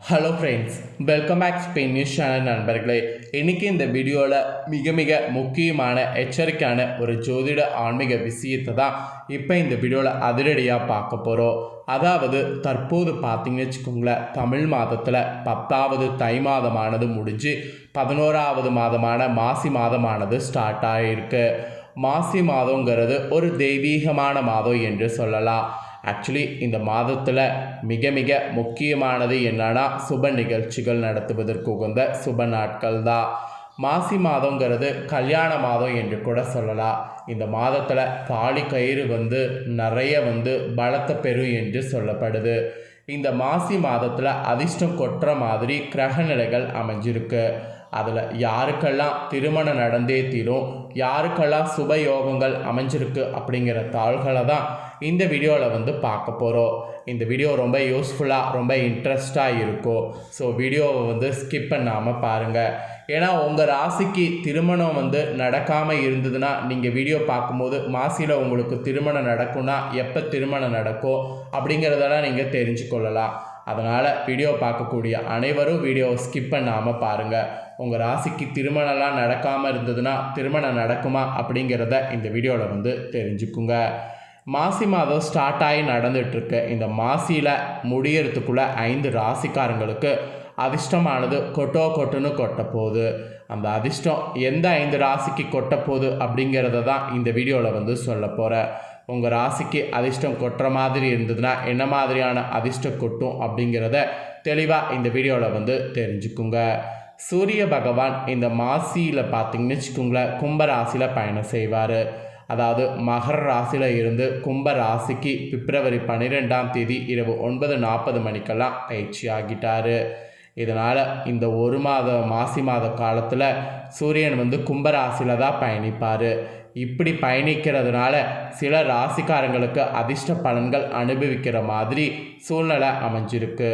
Hello friends welcome back Spain news channel நண்பர்களே. இன்றைக்கி இந்த வீடியோவில் மிக மிக முக்கியமான எச்சரிக்கையான ஒரு ஜோதிட ஆன்மீக விஷயத்தை தான் இப்போ இந்த வீடியோவில் அதிரடியாக பார்க்க போகிறோம் அதாவது தற்போது பார்த்தீங்கன்னு வச்சுக்கோங்களேன் தமிழ் மாதத்தில் பத்தாவது தை மாதமானது முடிஞ்சு பதினோராவது மாதமான மாசி மாதமானது ஸ்டார்ட் ஆகியிருக்கு மாசி மாதங்கிறது ஒரு தெய்வீகமான மாதம் என்று சொல்லலாம். ஆக்சுவலி இந்த மாதத்தில் மிக மிக முக்கியமானது என்னன்னா சுப நிகழ்ச்சிகள் நடத்துவதற்கு உகந்த சுப நாட்கள் தான். மாசி மாதங்கிறது கல்யாண மாதம் என்று கூட சொல்லலாம். இந்த மாதத்தில் தாலி கயிறு வந்து நிறைய வந்து பலத்தை பெறும் என்று சொல்லப்படுது. இந்த மாசி மாதத்தில் அதிர்ஷ்டம் கொட்டுற மாதிரி கிரக நிலைகள் அமைஞ்சிருக்கு. அதில் யாருக்கெல்லாம் திருமணம் நடந்தே தீரும் யாருக்கெல்லாம் சுப யோகங்கள் அமைஞ்சிருக்கு அப்படிங்கிற தாள்களை தான் இந்த வீடியோவில் வந்து பார்க்க போகிறோம் இந்த வீடியோ ரொம்ப யூஸ்ஃபுல்லாக ரொம்ப இன்ட்ரெஸ்டாக இருக்கும். ஸோ வீடியோவை வந்து ஸ்கிப் பண்ணாமல் பாருங்கள் ஏன்னா உங்கள் ராசிக்கு திருமணம் வந்து நடக்காமல் இருந்ததுன்னா நீங்கள் வீடியோ பார்க்கும்போது மாசியில் உங்களுக்கு திருமணம் நடக்கும்னா எப்போ திருமணம் நடக்கும் அப்படிங்கிறதெல்லாம் நீங்கள் தெரிஞ்சுக்கொள்ளலாம். அதனால் வீடியோ பார்க்கக்கூடிய அனைவரும் வீடியோவை ஸ்கிப் பண்ணாமல் பாருங்கள் உங்கள் ராசிக்கு திருமணம்லாம் நடக்காமல் இருந்ததுன்னா திருமணம் நடக்குமா அப்படிங்கிறத இந்த வீடியோவில் வந்து தெரிஞ்சுக்குங்க. மாசி மாதம் ஸ்டார்ட் ஆகி நடந்துகிட்ருக்கு இந்த மாசியில் முடியறதுக்குள்ளே ஐந்து ராசிக்காரங்களுக்கு அதிர்ஷ்டமானது கொட்டோ கொட்டுன்னு கொட்ட போகுது. அந்த அதிர்ஷ்டம் எந்த ஐந்து ராசிக்கு கொட்ட போகுது அப்படிங்கிறத தான் இந்த வீடியோவில் வந்து சொல்ல போகிறேன் உங்கள் ராசிக்கு அதிர்ஷ்டம் கொட்டுற மாதிரி இருந்ததுன்னா என்ன மாதிரியான அதிர்ஷ்டம் கொட்டும் அப்படிங்கிறத தெளிவாக இந்த வீடியோவில் வந்து தெரிஞ்சுக்குங்க. சூரிய பகவான் இந்த மாசியில் பார்த்தீங்கன்னு வச்சுக்கோங்களேன் கும்ப ராசியில் பயணம் செய்வார். அதாவது மகர ராசியில் இருந்து கும்ப ராசிக்கு பிப்ரவரி பன்னிரெண்டாம் தேதி இரவு ஒன்பது நாற்பது மணிக்கெல்லாம் பயிற்சி ஆகிட்டார். இதனால் இந்த ஒரு மாத மாசி மாத காலத்தில் சூரியன் வந்து கும்ப ராசியில் தான் பயணிப்பார். இப்படி பயணிக்கிறதுனால சில ராசிக்காரங்களுக்கு அதிர்ஷ்ட பலன்கள் அனுபவிக்கிற மாதிரி சூழ்நிலை அமைஞ்சிருக்கு.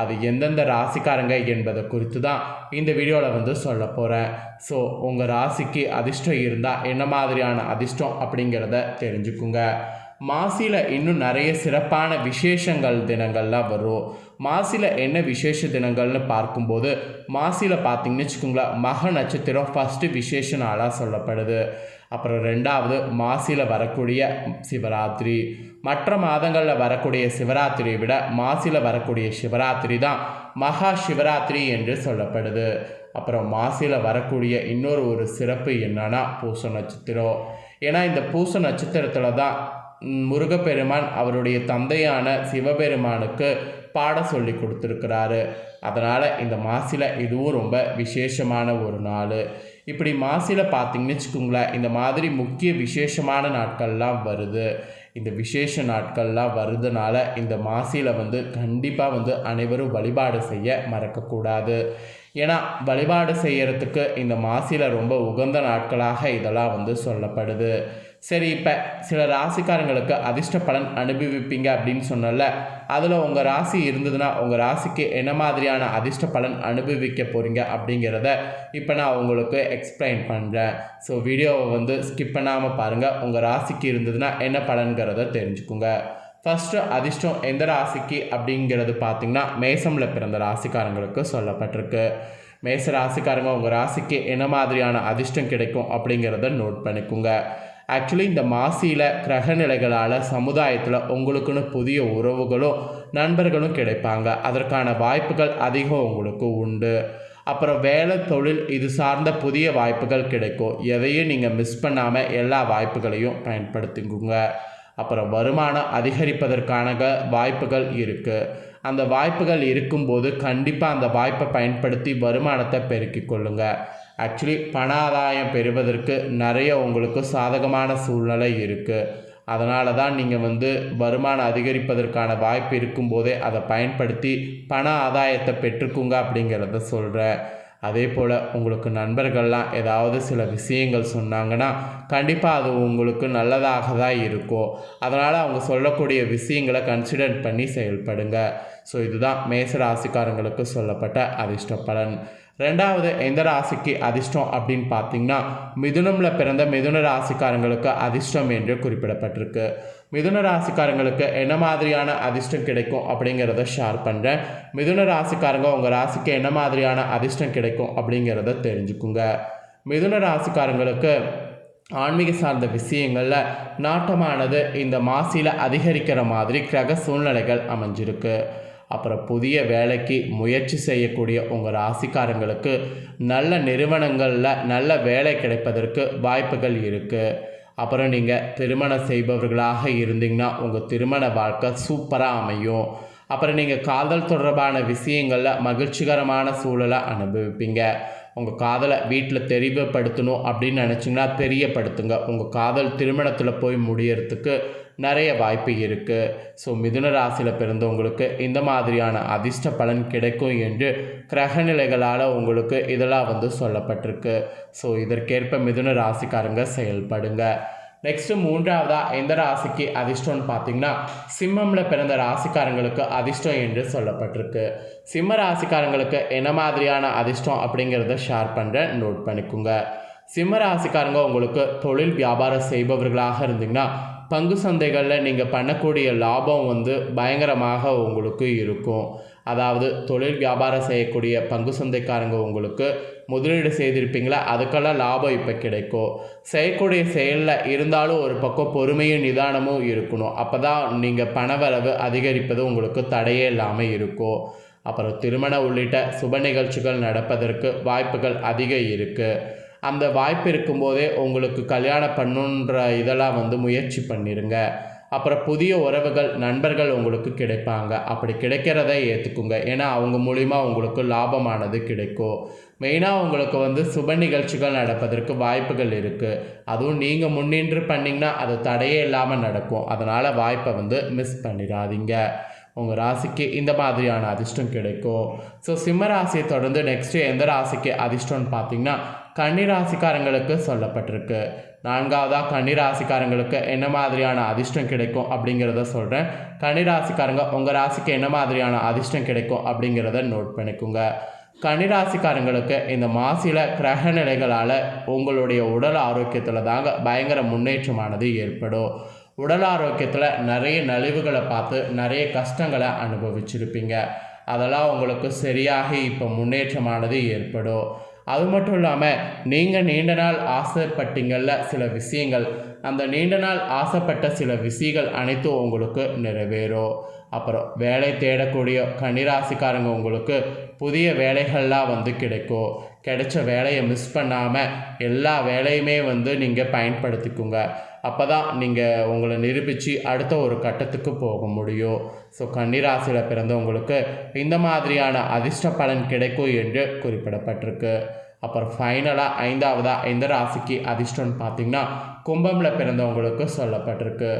அது எந்தெந்த ராசிக்காரங்க என்பதை குறித்து தான் இந்த வீடியோவில் வந்து சொல்ல போகிறேன் ஸோ உங்கள் ராசிக்கு அதிர்ஷ்டம் இருந்தால் என்ன மாதிரியான அதிர்ஷ்டம் அப்படிங்கிறத தெரிஞ்சுக்குங்க. மாசியில் இன்னும் நிறைய சிறப்பான விசேஷங்கள் தினங்கள்லாம் வரும். மாசியில் என்ன விசேஷ தினங்கள்னு பார்க்கும்போது மாசியில் பார்த்தீங்கன்னு வச்சுக்கோங்களேன் மக நட்சத்திரம் ஃபஸ்ட்டு விசேஷ நாளாக சொல்லப்படுது. அப்புறம் ரெண்டாவது மாசியில் வரக்கூடிய சிவராத்திரி. மற்ற மாதங்களில் வரக்கூடிய சிவராத்திரியை விட மாசியில் வரக்கூடிய சிவராத்திரி தான் மகா சிவராத்திரி என்று சொல்லப்படுது. அப்புறம் மாசியில் வரக்கூடிய இன்னொரு ஒரு சிறப்பு என்னன்னா பூச நட்சத்திரம். ஏன்னா இந்த பூச நட்சத்திரத்தில் தான் முருகப்பெருமான் அவருடைய தந்தையான சிவபெருமானுக்கு பாட சொல்லி கொடுத்துருக்கிறாரு. அதனால் இந்த மாசியில் இதுவும் ரொம்ப விசேஷமான ஒரு நாள். இப்படி மாசியில் பார்த்தீங்கன்னு வச்சுக்கோங்களேன் இந்த மாதிரி முக்கிய விசேஷமான நாட்கள்லாம் வருது. இந்த விசேஷ நாட்கள்லாம் வருதுனால இந்த மாசியில் வந்து கண்டிப்பாக வந்து அனைவரும் வழிபாடு செய்ய மறக்கக்கூடாது. ஏன்னா வழிபாடு செய்கிறதுக்கு இந்த மாசியில் ரொம்ப உகந்த நாட்களாக இதெல்லாம் வந்து சொல்லப்படுது. சரி இப்போ சில ராசிக்காரங்களுக்கு அதிர்ஷ்ட பலன் அனுபவிப்பீங்க அப்படின்னு சொன்னல அதில் உங்கள் ராசி இருந்ததுன்னா உங்கள் ராசிக்கு என்ன மாதிரியான அதிர்ஷ்ட பலன் அனுபவிக்க போகிறீங்க அப்படிங்கிறத இப்போ நான் உங்களுக்கு எக்ஸ்பிளைன் பண்ணுறேன் ஸோ வீடியோவை வந்து ஸ்கிப் பண்ணாமல் பாருங்கள் உங்கள் ராசிக்கு இருந்ததுன்னா என்ன பலன்கிறத தெரிஞ்சுக்குங்க. ஃபஸ்ட்டு அதிர்ஷ்டம் எந்த ராசிக்கு அப்படிங்கிறது பார்த்திங்கன்னா மேசமில் பிறந்த ராசிக்காரங்களுக்கு சொல்லப்பட்டிருக்கு. மேச ராசிக்காரங்க உங்கள் ராசிக்கு என்ன மாதிரியான அதிர்ஷ்டம் கிடைக்கும் அப்படிங்கிறத நோட் பண்ணிக்கோங்க. ஆக்சுவலி இந்த மாசியில் கிரக நிலைகளால் சமுதாயத்தில் உங்களுக்குன்னு புதிய உறவுகளும் நண்பர்களும் கிடைப்பாங்க. அதற்கான வாய்ப்புகள் அதிகம் உங்களுக்கு உண்டு. அப்புறம் வேலை தொழில் இது சார்ந்த புதிய வாய்ப்புகள் கிடைக்கும். எதையும் நீங்கள் மிஸ் பண்ணாமல் எல்லா வாய்ப்புகளையும் பயன்படுத்திக்குங்க. அப்புறம் வருமானம் அதிகரிப்பதற்கான வாய்ப்புகள் இருக்குது அந்த வாய்ப்புகள் இருக்கும்போது கண்டிப்பாக அந்த வாய்ப்பை பயன்படுத்தி வருமானத்தை பெருக்கிக் கொள்ளுங்கள் ஆக்சுவலி பண ஆதாயம் பெறுவதற்கு நிறைய உங்களுக்கு சாதகமான சூழ்நிலை இருக்குது அதனால தான் நீங்கள் வந்து வருமானம் அதிகரிப்பதற்கான வாய்ப்பு இருக்கும்போதே அதை பயன்படுத்தி பண ஆதாயத்தை பெற்றுக்குங்க அப்படிங்கிறத சொல்கிறேன் அதே போல் உங்களுக்கு நண்பர்கள்லாம் ஏதாவது சில விஷயங்கள் சொன்னாங்கன்னா கண்டிப்பாக அது உங்களுக்கு நல்லதாக தான் இருக்கும் அதனால் அவங்க சொல்லக்கூடிய விஷயங்களை கன்சிடர் பண்ணி செயல்படுங்க. ஸோ இதுதான் மேச ராசிக்காரங்களுக்கு சொல்லப்பட்ட அதிர்ஷ்ட பலன். ரெண்டாவது எந்த ராசிக்கு அதிர்ஷ்டம் அப்படின்னு பார்த்தீங்கன்னா மிதுனமில் பிறந்த மிதுன ராசிக்காரங்களுக்கு அதிர்ஷ்டம் என்று குறிப்பிடப்பட்டிருக்கு. மிதுன ராசிக்காரங்களுக்கு என்ன மாதிரியான அதிர்ஷ்டம் கிடைக்கும் அப்படிங்கிறத ஷேர் பண்ணுறேன் மிதுன ராசிக்காரங்க உங்கள் ராசிக்கு என்ன மாதிரியான அதிர்ஷ்டம் கிடைக்கும் அப்படிங்கிறத தெரிஞ்சுக்குங்க. மிதுன ராசிக்காரங்களுக்கு ஆன்மீக சார்ந்த விஷயங்களில் நாட்டமானது இந்த மாசியில் அதிகரிக்கிற மாதிரி கிரக சூழ்நிலைகள் அமைஞ்சிருக்கு. அப்புறம் புதிய வேலைக்கு முயற்சி செய்யக்கூடிய உங்கள் ராசிக்காரங்களுக்கு நல்ல நிறுவனங்களில் நல்ல வேலை கிடைப்பதற்கு வாய்ப்புகள் இருக்குது அப்புறம் நீங்கள் திருமணம் செய்பவர்களாக இருந்தீங்கன்னா உங்கள் திருமண வாழ்க்கை சூப்பராக அமையும். அப்புறம் நீங்கள் காதல் தொடர்பான விஷயங்களில் மகிழ்ச்சிகரமான சூழலை அனுபவிப்பீங்க. உங்கள் காதலை வீட்டில் தெரிவுப்படுத்தணும் அப்படின்னு நினச்சிங்கன்னா தெரியப்படுத்துங்க. உங்கள் காதல் திருமணத்தில் போய் முடியறதுக்கு நிறைய வாய்ப்பு இருக்குது ஸோ மிதுன ராசியில் பிறந்தவங்களுக்கு இந்த மாதிரியான அதிர்ஷ்ட பலன் கிடைக்கும் என்று கிரகநிலைகளால் உங்களுக்கு இதெல்லாம் வந்து சொல்லப்பட்டிருக்கு. ஸோ இதற்கேற்ப மிதுன ராசிக்காரங்க செயல்படுங்க. நெக்ஸ்ட்டு மூன்றாவதாக எந்த ராசிக்கு அதிர்ஷ்டம்னு பார்த்தீங்கன்னா சிம்மமில் பிறந்த ராசிக்காரங்களுக்கு அதிர்ஷ்டம் என்று சொல்லப்பட்டிருக்கு. சிம்ம ராசிக்காரங்களுக்கு என்ன மாதிரியான அதிர்ஷ்டம் அப்படிங்கிறத ஷேர் பண்ணுறேன் நோட் பண்ணிக்கோங்க. சிம்ம ராசிக்காரங்க உங்களுக்கு தொழில் வியாபாரம் செய்பவர்களாக இருந்தீங்கன்னா பங்கு சந்தைகளில் நீங்கள் பண்ணக்கூடிய லாபம் வந்து பயங்கரமாக உங்களுக்கு இருக்கும். அதாவது தொழில் வியாபாரம் செய்யக்கூடிய பங்கு சந்தைக்காரங்க உங்களுக்கு முதலீடு செய்திருப்பீங்களா? அதுக்கெல்லாம் லாபம் இப்போ கிடைக்கும். செய்யக்கூடிய செயலில் இருந்தாலும் ஒரு பக்கம் பொறுமையும் நிதானமும் இருக்கணும். அப்போ தான் நீங்கள் பணவரவு அதிகரிப்பது உங்களுக்கு தடையே இல்லாமல் இருக்கும். அப்புறம் திருமணம் உள்ளிட்ட சுப நிகழ்ச்சிகள் நடப்பதற்கு வாய்ப்புகள் அதிகம் இருக்குது அந்த வாய்ப்பு இருக்கும்போதே உங்களுக்கு கல்யாணம் பண்ணுன்ற இதெல்லாம் வந்து முயற்சி பண்ணிடுங்க அப்புறம் புதிய உறவுகள் நண்பர்கள் உங்களுக்கு கிடைப்பாங்க. அப்படி கிடைக்கிறத ஏற்றுக்குங்க ஏன்னா அவங்க மூலிமா உங்களுக்கு லாபமானது கிடைக்கும். மெயினாக உங்களுக்கு வந்து சுப நிகழ்ச்சிகள் நடப்பதற்கு வாய்ப்புகள் இருக்குது அதுவும் நீங்கள் முன்னின்று பண்ணிங்கன்னா அது தடையே இல்லாமல் நடக்கும். அதனால் வாய்ப்பை வந்து மிஸ் பண்ணிடாதீங்க. உங்கள் ராசிக்கு இந்த மாதிரியான அதிர்ஷ்டம் கிடைக்கும். ஸோ சிம்ம ராசியை தொடர்ந்து நெக்ஸ்ட்டு எந்த ராசிக்கு அதிர்ஷ்டம்னு பார்த்தீங்கன்னா கன்னி ராசிக்காரங்களுக்கு சொல்லப்பட்டிருக்கு. நான்காவதாக கன்னி ராசிக்காரங்களுக்கு என்ன மாதிரியான அதிர்ஷ்டம் கிடைக்கும் அப்படிங்கிறத சொல்கிறேன் கன்னிராசிக்காரங்க உங்கள் ராசிக்கு என்ன மாதிரியான அதிர்ஷ்டம் கிடைக்கும் அப்படிங்கிறத நோட் பண்ணிக்கோங்க. கன்னிராசிக்காரங்களுக்கு இந்த மாசில கிரக நிலைகளால் உங்களுடைய உடல் ஆரோக்கியத்தில் தாங்க பயங்கர முன்னேற்றமானது ஏற்படும். உடல் ஆரோக்கியத்தில் நிறைய நலிவுகளை பார்த்து நிறைய கஷ்டங்களை அனுபவிச்சிருப்பீங்க. அதெல்லாம் உங்களுக்கு சரியாகி இப்போ முன்னேற்றமானது ஏற்படும். அது மட்டும் இல்லாமல் நீங்கள் நீண்ட நாள் ஆசைப்பட்டீங்கள்ல சில விஷயங்கள். அந்த நீண்ட நாள் ஆசைப்பட்ட சில விஷயங்கள் அனைத்தும் உங்களுக்கு நிறைவேறும். அப்புறம் வேலை தேடக்கூடிய கன்னிராசிக்காரங்க உங்களுக்கு புதிய வேலைகள்லாம் வந்து கிடைக்கும். கிடைச்ச வேலையை மிஸ் பண்ணாமல் எல்லா வேலையுமே வந்து நீங்கள் பயன்படுத்திக்குங்க. அப்போ தான் நீங்கள் உங்களை நிரூபித்து அடுத்த ஒரு கட்டத்துக்கு போக முடியும். ஸோ கன்னிராசியில் பிறந்தவங்களுக்கு இந்த மாதிரியான அதிர்ஷ்ட பலன் கிடைக்கும் என்று குறிப்பிடப்பட்டிருக்கு. அப்புறம் ஃபைனலாக ஐந்தாவதாக எந்த ராசிக்கு அதிர்ஷ்டம்னு பார்த்தீங்கன்னா கும்பமில் பிறந்தவங்களுக்கு சொல்லப்பட்டிருக்கு.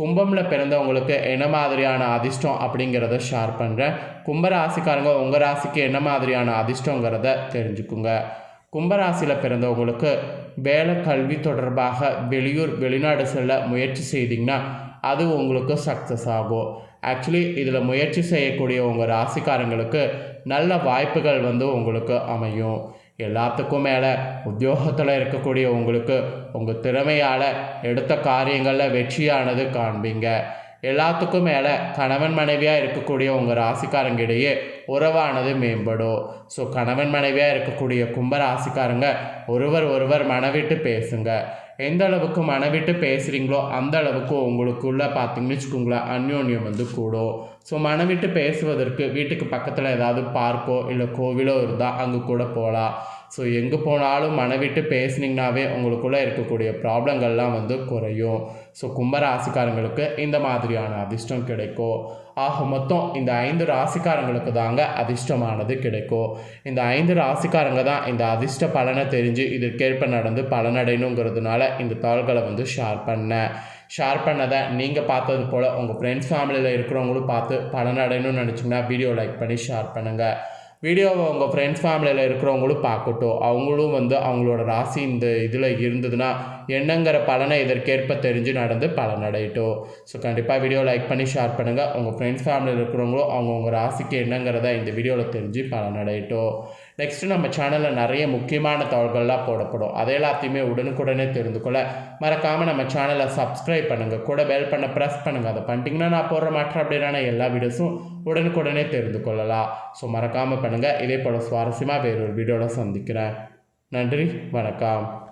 கும்பமில் பிறந்தவங்களுக்கு என்ன மாதிரியான அதிர்ஷ்டம் அப்படிங்கிறத ஷேர் பண்ணுறேன் கும்ப ராசிக்காரங்க உங்கள் ராசிக்கு என்ன மாதிரியான அதிர்ஷ்டங்கிறத தெரிஞ்சுக்குங்க. கும்பராசியில் பிறந்தவங்களுக்கு வேலை கல்வி தொடர்பாக வெளியூர் வெளிநாடு செல்ல முயற்சி செய்தீங்கன்னா அது உங்களுக்கு சக்ஸஸ் ஆகும். ஆக்சுவலி இதில் முயற்சி செய்யக்கூடிய உங்கள் ராசிக்காரங்களுக்கு நல்ல வாய்ப்புகள் வந்து உங்களுக்கு அமையும். எல்லாத்துக்கும் மேலே உத்தியோகத்தில் இருக்கக்கூடிய உங்களுக்கு உங்கள் திறமையால் எடுத்த காரியங்களில் வெற்றியானது காண்பீங்க. எல்லாத்துக்கும் மேலே கணவன் மனைவியாக இருக்கக்கூடிய உங்கள் ராசிக்காரங்கிடையே உறவானது மேம்படும் ஸோ கணவன் மனைவியாக இருக்கக்கூடிய கும்பராசிக்காரங்க ஒருவர் ஒருவர் மனவிட்டு பேசுங்க. எந்த அளவுக்கு மனவிட்டு பேசுகிறீங்களோ அந்த அளவுக்கு உங்களுக்குள்ளே பார்த்தீங்கன்னு வச்சுக்கோங்களேன் அந்யோன்யம் வந்து கூடும். ஸோ மனவிட்டு பேசுவதற்கு வீட்டுக்கு பக்கத்தில் ஏதாவது பார்க்கோ இல்லை கோவிலோ இருந்தால் அங்கே கூட போகலாம் ஸோ எங்கே போனாலும் மனவிட்டு பேசுனீங்கனாவே உங்களுக்குள்ளே இருக்கக்கூடிய ப்ராப்ளங்கள்லாம் வந்து குறையும். ஸோ கும்ப ராசிக்காரங்களுக்கு இந்த மாதிரியான அதிர்ஷ்டம் கிடைக்கும். ஆக மொத்தம் இந்த ஐந்து ராசிக்காரங்களுக்கு தாங்க அதிர்ஷ்டமானது கிடைக்கும். இந்த ஐந்து ராசிக்காரங்க தான் இந்த அதிர்ஷ்ட பலனை தெரிஞ்சு இதற்கேற்ப நடந்து பலனடையணுங்கிறதுனால இந்த தாள்களை வந்து ஷேர் பண்ணேன். ஷேர் பண்ணதை நீங்கள் பார்த்தது போல் உங்கள் ஃப்ரெண்ட்ஸ் ஃபேமிலியில் இருக்கிறவங்களும் பார்த்து பலனடையணும்னு நினச்சிங்கன்னா வீடியோ லைக் பண்ணி ஷேர் பண்ணுங்கள் வீடியோவை உங்கள் ஃப்ரெண்ட்ஸ் ஃபேமிலியில் இருக்கிறவங்களும் பார்க்கட்டும். அவங்களும் வந்து அவங்களோட ராசி இந்த இதில் இருந்ததுன்னா என்னங்கிற பலனை இதற்கேற்ப தெரிஞ்சு நடந்து பலனடையட்டும். ஸோ கண்டிப்பாக வீடியோ லைக் பண்ணி ஷேர் பண்ணுங்கள் உங்கள் ஃப்ரெண்ட்ஸ் ஃபேமிலியில் இருக்கிறவங்களோ அவங்கவுங்க ராசிக்கு என்னங்கிறத இந்த வீடியோவில் தெரிஞ்சு பலனடையட்டும். நெக்ஸ்ட்டு நம்ம சேனலில் நிறைய முக்கியமான தகவல்கள்லாம் போடப்படும். அதை எல்லாத்தையுமே உடனுக்குடனே தெரிந்து கொள்ள மறக்காமல் நம்ம சேனலை சப்ஸ்கிரைப் பண்ணுங்கள் கூட பெல் பண்ண ப்ரெஸ் பண்ணுங்கள் அதை பண்ணிட்டீங்கன்னா நான் போடுற மாற்றம் அப்படின்னா எல்லா வீடியோஸும் உடனுக்குடனே தெரிந்து கொள்ளலாம். ஸோ மறக்காமல் பண்ணுங்கள் இதே போல் சுவாரஸ்யமாக வேறொரு வீடியோவில் சந்திக்கிறேன். நன்றி. வணக்கம்.